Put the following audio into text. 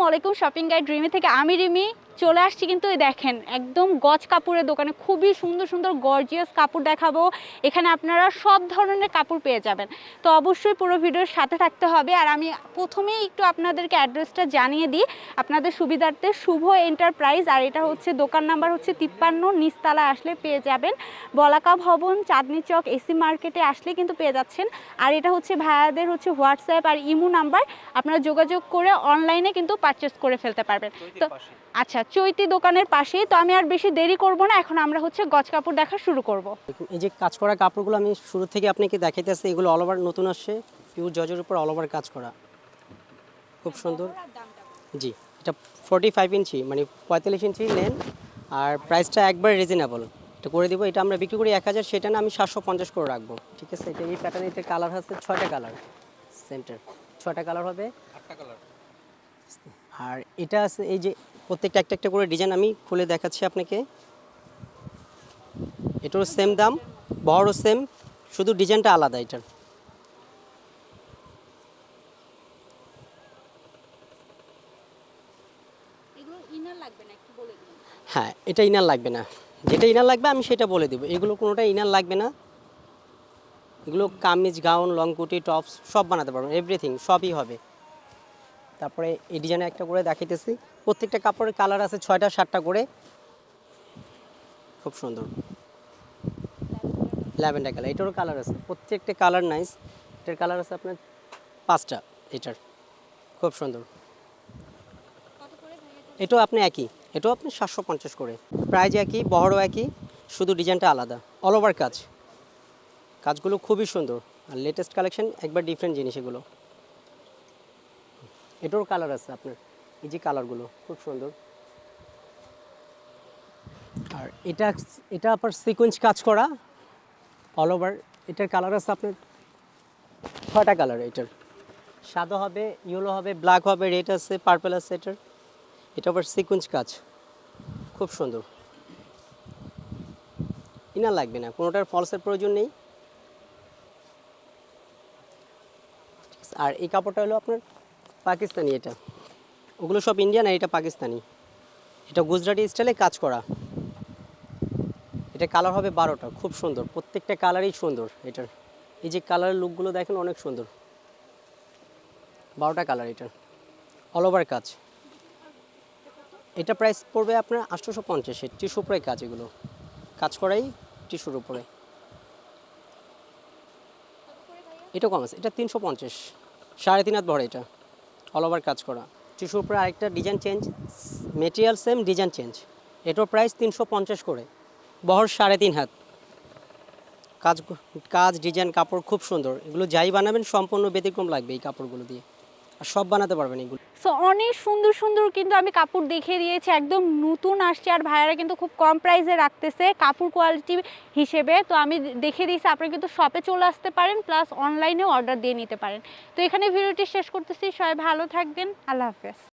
আসসালামু আলাইকুম shopping guide Rimi থেকে আমি রিমি। চলে আসছি কিন্তু এই দেখেন একদম গজ কাপড়ের দোকানে। খুবই সুন্দর সুন্দর গর্জিয়াস কাপড় দেখাবো। এখানে আপনারা সব ধরনের কাপড় পেয়ে যাবেন। তো অবশ্যই পুরো ভিডিওর সাথে থাকতে হবে। আর আমি প্রথমেই একটু আপনাদেরকে অ্যাড্রেসটা জানিয়ে দিই। আপনাদের সুবিধার্থে শুভ এন্টারপ্রাইজ আর এটা হচ্ছে দোকান নাম্বার হচ্ছে তিপ্পান্ন নিচতলা আসলে পেয়ে যাবেন। বলাকা ভবন চাঁদনি চক এসি মার্কেটে আসলে কিন্তু পেয়ে যাচ্ছেন। আর এটা হচ্ছে ভাইয়াদের হচ্ছে হোয়াটসঅ্যাপ আর ইমো নাম্বার। আপনারা যোগাযোগ করে অনলাইনে কিন্তু পারচেস করে ফেলতে পারবেন। তো আচ্ছা চৈতি দোকানের পাশেই তো আমি আর বেশি দেরি করব না এখন আমরা হচ্ছে গজ কাপড় দেখা শুরু করব। এই যে কাজ করা কাপড়গুলো আমি শুরু থেকে আপনাকে দেখাইতে দেখাইতেছি এগুলো অল ওভার নতুন আসছে পিওর জজের উপর অল ওভার কাজ করা। খুব সুন্দর। জি এটা ফোর্টি ফাইভ ইঞ্চি মানে পঁয়তাল্লিশ ইঞ্চি লেন আর প্রাইসটা একবার রিজনেবল এটা করে দিব এটা আমরা বিক্রি করি এক হাজার সেটা না আমি সাতশো পঞ্চাশ করে রাখব। ঠিক আছে এটা এই প্যাটার্ন এতে কালার আছে ছয়টা কালার সেন্টার ছয়টা কালার হবে। আর এটা আছে এই যে প্রত্যেকটা একটা একটা করে ডিজাইন আমি খুলে দেখাচ্ছি আপনাকে। এটারও সেম দাম বড়ও সেম শুধু ডিজাইনটা আলাদা এটার। হ্যাঁ এটা ইনার লাগবে না। যেটা ইনার লাগবে আমি সেটা বলে দেবো। এগুলো কোনোটা ইনার লাগবে না। এগুলো kameez gown long kurti tops সব বানাতে পারবেন। এভরিথিং সবই হবে। তারপরে এই ডিজাইনে একটা করে দেখাইতেছি। প্রত্যেকটা কাপড়ের কালার আছে ছয়টা, সাতটা করে। খুব সুন্দর। ল্যাভেন্ডার কালার, এটারও কালার আছে। প্রত্যেকটা কালার নাইস এটার কালার আছে আপনার পাঁচটা এটার। খুব সুন্দর। এটাও আপনি একই। এটাও আপনি সাতশো পঞ্চাশ করে। প্রাইজ একই, বহরও একই, শুধু ডিজাইনটা আলাদা। অল ওভার কাজ। কাজগুলো খুবই সুন্দর। আর লেটেস্ট কালেকশন একবার ডিফারেন্ট জিনিস এগুলো। এটারও কালার আছে আপনার। এই যে কালারগুলো খুব সুন্দর। আর এটা এটা আপনার সিকোয়েন্স কাজ করা। অল ওভার এটার কালার আছে আপনার। ছটা কালার এটার। সাদা হবে ইয়েলো হবে ব্ল্যাক হবে রেড আছে পার্পল আছে এটার। এটা আবার সিকোয়েন্স কাজ। খুব সুন্দর। ইনার লাগবে না, কোনোটার ফলসের প্রয়োজন নেই। আর এই কাপড়টা হলো আপনার পাকিস্তানি এটা। ওগুলো সব ইন্ডিয়ান আর এটা পাকিস্তানি। এটা গুজরাটি স্টাইলে কাজ করা। এটা কালার হবে বারোটা, খুব সুন্দর। প্রত্যেকটা কালারই সুন্দর এটার। এই যে কালারের লুকগুলো দেখেন, অনেক সুন্দর। বারোটা কালার এটার। অল ওভার কাজ। এটা প্রাইস পড়বে আপনার আটশোশো পঞ্চাশে টিস্যুর উপরে কাজ এগুলো। কাজ করাই টিস্যুর উপরে। এটা কম আছে, এটা তিনশো পঞ্চাশ। সাড়ে তিন হাত ভরে এটা। অল ওভার কাজ করা। টিস্যুর উপরে আরেকটা design change material same design change এটার প্রাইস তিনশো পঞ্চাশ করে। বহর সাড়ে তিন হাত। কাজ কাজ ডিজাইন কাপড় খুব সুন্দর। এগুলো যাই বানাবেন সম্পূর্ণ ব্যতিক্রম লাগবে এই কাপড়গুলো দিয়ে। সব বানাতে পারবেন এগুলো। সো অনেক সুন্দর সুন্দর কিন্তু আমি কাপড় দেখিয়ে দিয়েছি। একদম নতুন আসছে আর ভাইয়ারা কিন্তু খুব কম প্রাইসে রাখতেছে কাপড় কোয়ালিটি হিসেবে। তো আমি দেখিয়ে দিয়েছি, আপনারা কিন্তু শপে চলে আসতে পারেন প্লাস অনলাইনেও অর্ডার দিয়ে নিতে পারেন। তো এখানে ভিডিওটি শেষ করতেছি, সবাই ভালো থাকবেন, আল্লাহ হাফেজ।